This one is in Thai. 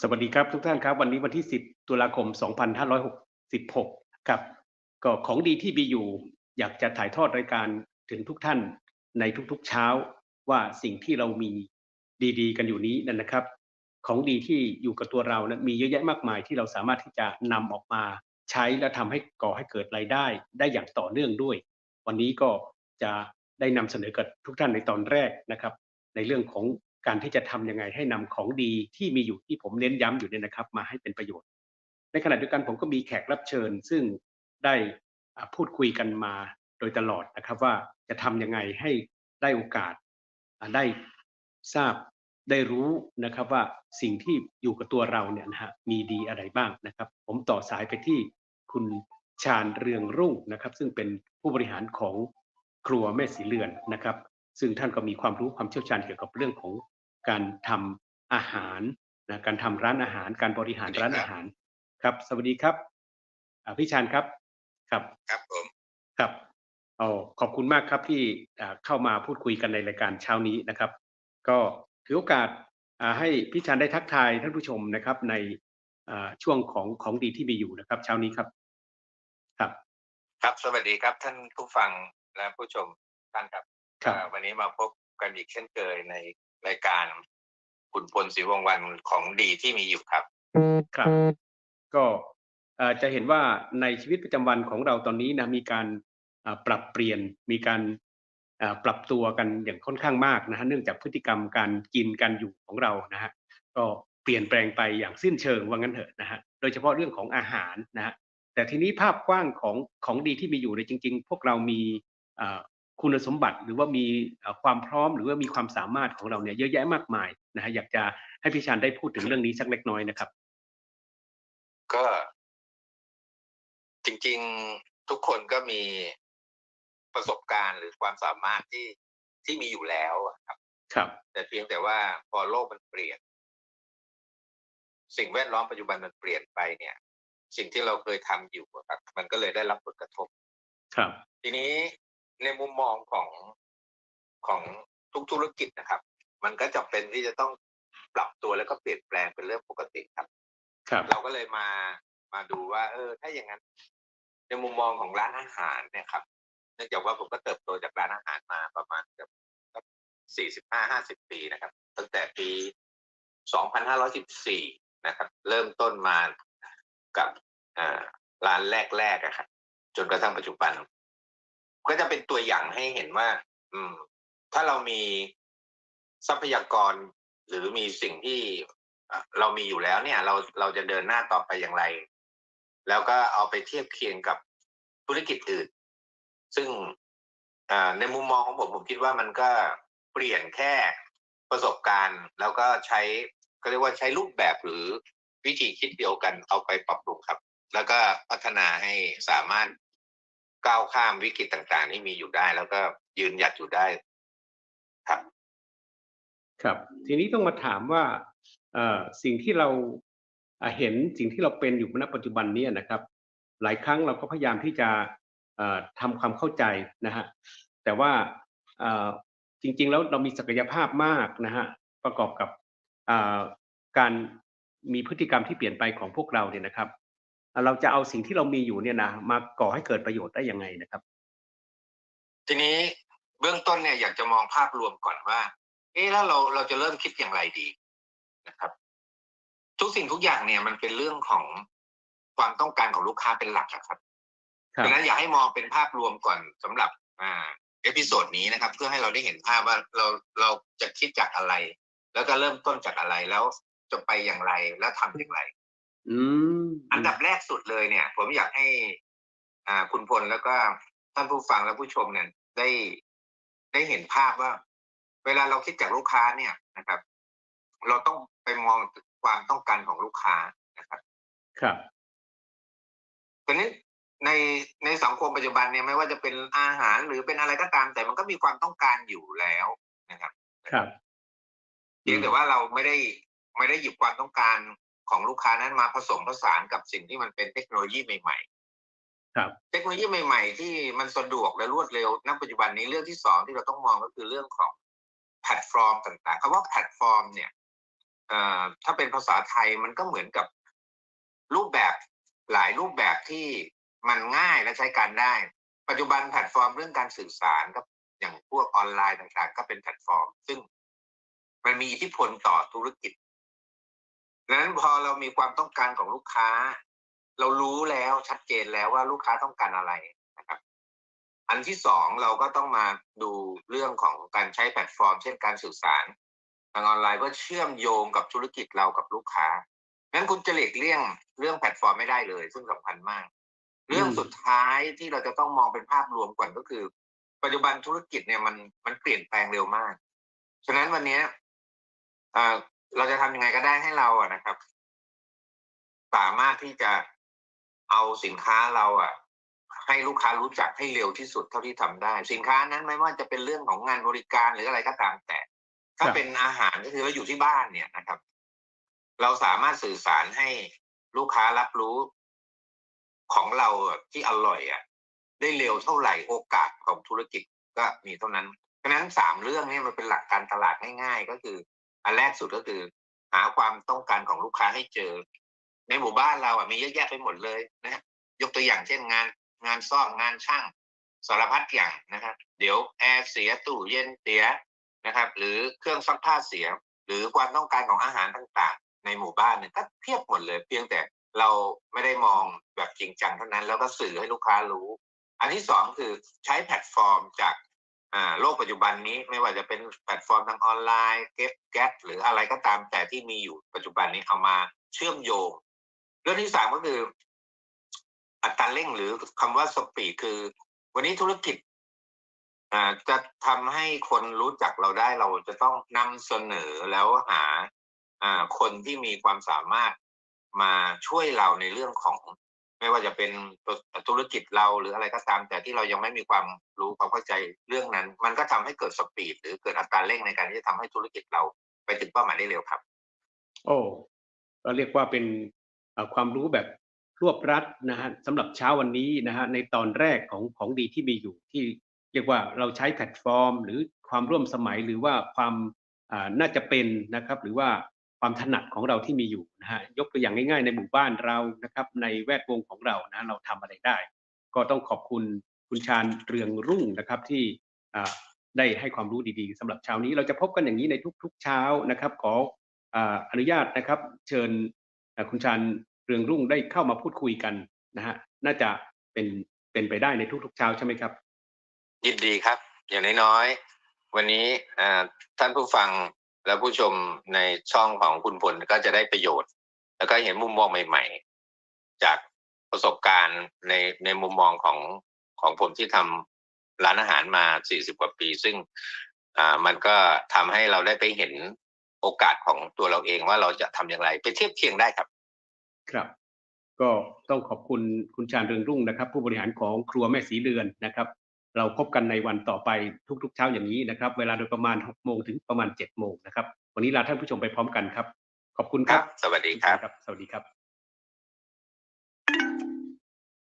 สวัสดีครับทุกท่านครับ วันนี้วันที่ 10 ตุลาคม 2566 ครับก็ของดีที่มีอยู่ อยากจะถ่ายทอดรายการถึงทุกท่านในทุกๆเช้าว่าสิ่งที่เรามีดีๆ กันอยู่นี้นั่นนะครับ ของดีที่อยู่กับตัวเรานะมีเยอะแยะมากมายที่เราสามารถที่จะนำออกมาใช้และทำให้ก่อให้เกิดรายได้ได้อย่างต่อเนื่องด้วย วันนี้ก็จะได้นำเสนอกับทุกท่านในตอนแรกนะครับ ในเรื่องของ การที่จะทำยังไงให้นำของดีที่มีอยู่ที่ผมเน้นย้ำอยู่เนี่ยนะครับ มาให้เป็นประโยชน์ ในขณะเดียวกันผมก็มีแขกรับเชิญ ซึ่งได้พูดคุยกันมาโดยตลอดนะครับ ว่าจะทำยังไงให้ได้โอกาสได้ทราบได้รู้นะครับว่าสิ่งที่อยู่กับตัวเราเนี่ยนะฮะมีดีอะไรบ้างนะครับ ผมต่อสายไปที่คุณชาญเรืองรุ่งนะครับ ซึ่งเป็นผู้บริหารของครัวแม่สีเรือนนะครับ ซึ่งท่านก็มีความรู้ความเชี่ยวชาญเกี่ยวกับเรื่องของ การทำอาหารนะการทำร้านอาหาร การบริหารร้านอาหารครับ สวัสดีครับอ่าพี่ชาญครับครับครับผมครับอ๋อขอบคุณมากครับที่อ่าเข้ามาพูดคุยกันในรายการเช้านี้นะครับ ก็ถือโอกาสอ่าให้พี่ชานได้ทักทายท่านผู้ชมนะครับในอ่าช่วงของของดีที่มีอยู่นะครับเช้านี้ครับ ครับ ครับสวัสดีครับท่านผู้ฟังและผู้ชมท่านครับครับเอ่อวันนี้มาพบกันอีกเช่นเคยใน รายการคุณพลศรีวงวันของดีที่มีอยู่ครับ ครับ ก็จะเห็นว่าในชีวิตประจำวันของเราตอนนี้นะมีการปรับเปลี่ยนมีการปรับตัวกันอย่างค่อนข้างมากนะฮะเนื่องจากพฤติกรรมการกินการอยู่ของเรานะฮะก็เปลี่ยนแปลงไปอย่างสิ้นเชิงว่างั้นเถอะนะฮะโดยเฉพาะเรื่องของอาหารนะฮะแต่ทีนี้ภาพกว้างของของดีที่มีอยู่ในจริง ๆ พวกเรามี คุณสมบัติหรือว่ามีอ่าความพร้อมหรือว่ามีความสามารถของเราเนี่ยเยอะแยะมากมายนะฮะอยากจะให้พี่ชานได้พูดถึงเรื่องนี้สักเล็กน้อยนะครับ ก็จริง ๆทุกคนก็มีประสบการณ์หรือความสามารถที่ที่มีอยู่แล้วอะครับ ครับ แต่เพียงแต่ว่าพอโลกมันเปลี่ยน สิ่งแวดล้อมปัจจุบันมันเปลี่ยนไปเนี่ย สิ่งที่เราเคยทำอยู่อะครับมันก็เลยได้รับผลกระทบ ครับ ทีนี้ ในมุมมองของของทุกธุรกิจนะครับ มันก็จะเป็นที่จะต้องปรับตัวแล้วก็เปลี่ยนแปลงเป็นเรื่องปกติครับ ครับ เราก็เลยมามาดูว่า เออ ถ้าอย่างนั้น ในมุมมองของร้านอาหารเนี่ยครับ เนื่องจากว่าผมก็เติบโตจากร้านอาหารมาประมาณเกือบสี่สิบห้าห้าสิบปีนะครับ ตั้งแต่ปีสองพันห้าร้อยสิบสี่นะครับ เริ่มต้นมากับอ่าร้านแรกๆอะครับจนกระทั่งปัจจุบัน ก็จะเป็นตัวอย่างให้เห็นว่า อืม ถ้าเรามีทรัพยากร หรือมีสิ่งที่เรามีอยู่แล้วเนี่ย เราเราจะเดินหน้าต่อไปอย่างไร แล้วก็เอาไปเทียบเคียงกับธุรกิจอื่น ซึ่งในมุมมองของผมผมคิดว่ามันก็เปลี่ยนแค่ประสบการณ์ แล้วก็ใช้ก็เรียกว่าใช้รูปแบบหรือวิธีคิดเดียวกันเอาไปปรับปรุงครับ แล้วก็พัฒนาให้สามารถ ก้าวข้ามวิกฤตต่างๆที่มีอยู่ได้ แล้วก็ยืนหยัดอยู่ได้ครับ ครับ ทีนี้ต้องมาถามว่าเอสิ่งที่เราเห็นสิ่งที่เราเป็นอยู่ณปัจจุบันนี้นะครับ หลายครั้งเราก็พยายามที่จะเอ่อทำความเข้าใจนะฮะแต่ว่าจริงๆแล้วเรามีศักยภาพมากนะฮะประกอบกับการมีพฤติกรรมที่เปลี่ยนไปของพวกเราเนี่ยนะครับ เราจะเอาสิ่งที่เรามีอยู่เนี่ยนะมาก่อให้เกิดประโยชน์ได้ยังไงนะครับ ทีนี้เบื้องต้นเนี่ยอยากจะมองภาพรวมก่อนว่า เอ๊ะแล้วเราเราจะเริ่มคิดอย่างไรดีนะครับ ทุกสิ่งทุกอย่างเนี่ยมันเป็นเรื่องของความต้องการของลูกค้าเป็นหลักอะครับครับดังนั้นอยากให้มองเป็นภาพรวมก่อนสำหรับอ่าเอพิโซดนี้นะครับ เพื่อให้เราได้เห็นภาพว่าเราเราจะคิดจากอะไร แล้วก็เริ่มต้นจากอะไรแล้วจะไปอย่างไรแล้วทำอย่างไร อืมอันดับแรกสุดเลยเนี่ย ผมอยากให้ อ่า คุณพลแล้วก็ท่านผู้ฟังและผู้ชมเนี่ย ได้ได้เห็นภาพว่า เวลาเราคิดจากลูกค้าเนี่ยนะครับ เราต้องไปมองถึงความต้องการของลูกค้านะครับครับทีนี้ในในสังคมปัจจุบันเนี่ยไม่ว่าจะเป็นอาหารหรือเป็นอะไรก็ตาม แต่มันก็มีความต้องการอยู่แล้วนะครับ ครับเพียงแต่ว่าเราไม่ได้ไม่ได้หยิบความต้องการ ของลูกค้านั้นมาผสมผสานกับสิ่งที่มันเป็นเทคโนโลยีใหม่ๆครับ เทคโนโลยีใหม่ ๆ ที่มันสะดวกและรวดเร็วณปัจจุบันนี้เรื่องที่สองที่เราต้องมองก็คือเรื่องของแพลตฟอร์มต่างๆคำว่าแพลตฟอร์มเนี่ยเอ่อถ้าเป็นภาษาไทยมันก็เหมือนกับรูปแบบหลายรูปแบบที่มันง่ายและใช้การได้ ปัจจุบันแพลตฟอร์มเรื่องการสื่อสารก็อย่างพวกออนไลน์ต่างๆ ก็เป็นแพลตฟอร์ม ซึ่งมันมีอิทธิพลต่อธุรกิจ ดังนั้นพอเรามีความต้องการของลูกค้า เรารู้แล้วชัดเจนแล้วว่าลูกค้าต้องการอะไรนะครับ อันที่สองเราก็ต้องมาดูเรื่องของการใช้แพลตฟอร์ม เช่นการสื่อสารทางออนไลน์เพื่อเชื่อมโยงกับธุรกิจเรากับลูกค้างั้นคุณจะหลีกเลี่ยงเรื่องแพลตฟอร์มไม่ได้เลย ซึ่งสำคัญมาก เรื่องสุดท้ายที่เราจะต้องมองเป็นภาพรวมก่อนก็คือ ปัจจุบันธุรกิจเนี่ยมันมันเปลี่ยนแปลงเร็วมาก ฉะนั้นวันนี้ เอ่อเราจะทำยังไงก็ได้ให้เราอะนะครับ สามารถที่จะเอาสินค้าเราอะให้ลูกค้ารู้จักให้เร็วที่สุดเท่าที่ทำได้ สินค้านั้นไม่ว่าจะเป็นเรื่องของงานบริการหรืออะไรก็ตามแต่ ถ้าครับเป็นอาหารก็คือเราอยู่ที่บ้านเนี่ยนะครับ เราสามารถสื่อสารให้ลูกค้ารับรู้ของเราอะที่อร่อยอะ ได้เร็วเท่าไหร่โอกาสของธุรกิจก็มีเท่านั้นเพราะฉะนั้นสามเรื่องนี้มันเป็นหลักการตลาดง่ายๆ ก็คือ อันแรกสุดก็คือ หาความต้องการของลูกค้าให้เจอ ในหมู่บ้านเราอะมีเยอะแยะไปหมดเลยนะยกตัวอย่างเช่นงานงานซ่อมงานช่างสารพัดอย่างนะครับ เดี๋ยวแอร์เสียตู้เย็นเสียนะครับ หรือเครื่องซักผ้าเสีย หรือความต้องการของอาหารต่างๆ ในหมู่บ้านเนี่ยก็เทียบหมดเลย เพียงแต่เราไม่ได้มองแบบจริงจังเท่านั้น แล้วก็สื่อให้ลูกค้ารู้ อันที่สองคือใช้แพลตฟอร์มจาก อ่าโลกปัจจุบันนี้ไม่ว่าจะเป็นแพลตฟอร์มทางออนไลน์เก็บแก๊สหรืออะไรก็ตามแต่ที่มีอยู่ปัจจุบันนี้เอามาเชื่อมโยง เรื่องที่สามก็คือ อัตราเร่งหรือคำว่าสปีดคือ วันนี้ธุรกิจอ่าจะทำให้คนรู้จักเราได้เราจะต้องนำเสนอแล้วหาอ่าคนที่มีความสามารถมาช่วยเราในเรื่องของ ไม่ว่าจะเป็นธุรกิจเราหรืออะไรก็ตาม แต่ที่เรายังไม่มีความรู้ความเข้าใจเรื่องนั้น มันก็ทำให้เกิดสปีด หรือเกิดอัตราเร่งในการที่จะทำให้ธุรกิจเราไปถึงเป้าหมายได้เร็วครับ โอ้เราเรียกว่าเป็นความรู้แบบรวบรัดนะฮะสำหรับเช้าวันนี้นะฮะในตอนแรกของของดีที่มีอยู่ที่เรียกว่าเราใช้แพลตฟอร์ม หรือความร่วมสมัยหรือว่าความอ่าน่าจะเป็นนะครับ หรือว่า ความถนัดของเราที่มีอยู่นะฮะยกตัวอย่างง่าย ๆ ในหมู่บ้านเรานะครับ ในแวดวงของเรานะเราทำอะไรได้ ก็ต้องขอบคุณคุณชาญเรืองรุ่งนะครับที่ได้ให้ความรู้ดีๆสำหรับเช้านี้เราจะพบกันอย่างนี้ในทุก ๆ เช้านะครับขอออนุญาตนะครับ เชิญคุณชาญเรืองรุ่งได้เข้ามาพูดคุยกันนะฮะน่าจะเป็นเป็นไปได้ในทุก ๆ เช้าใช่ไหมครับ ยินดีครับ อย่างน้อยๆวันนี้ท่านผู้ฟัง และผู้ชมในช่องของคุณพลก็จะได้ประโยชน์ แล้วก็เห็นมุมมองใหม่ ๆ จากประสบการณ์ในในมุมมองของของผมที่ทำร้านอาหารมา 40 กว่าปี ซึ่งอ่ามันก็ทำให้เราได้ไปเห็นโอกาสของตัวเราเองว่าเราจะทำอย่างไรไปเทียบเคียงได้ครับ ครับ ก็ต้องขอบคุณคุณชาญเรืองรุ่งนะครับ ผู้บริหารของครัวแม่สีเรือนนะครับ เราพบกันในวันต่อไปทุกๆเช้าอย่างนี้นะครับ เวลาโดยประมาณ6โมงถึงประมาณ7โมงนะครับ วันนี้ลาท่านผู้ชมไปพร้อมกันครับ ขอบคุณคครัรับบสวัสดีครับ สวัสดีครับ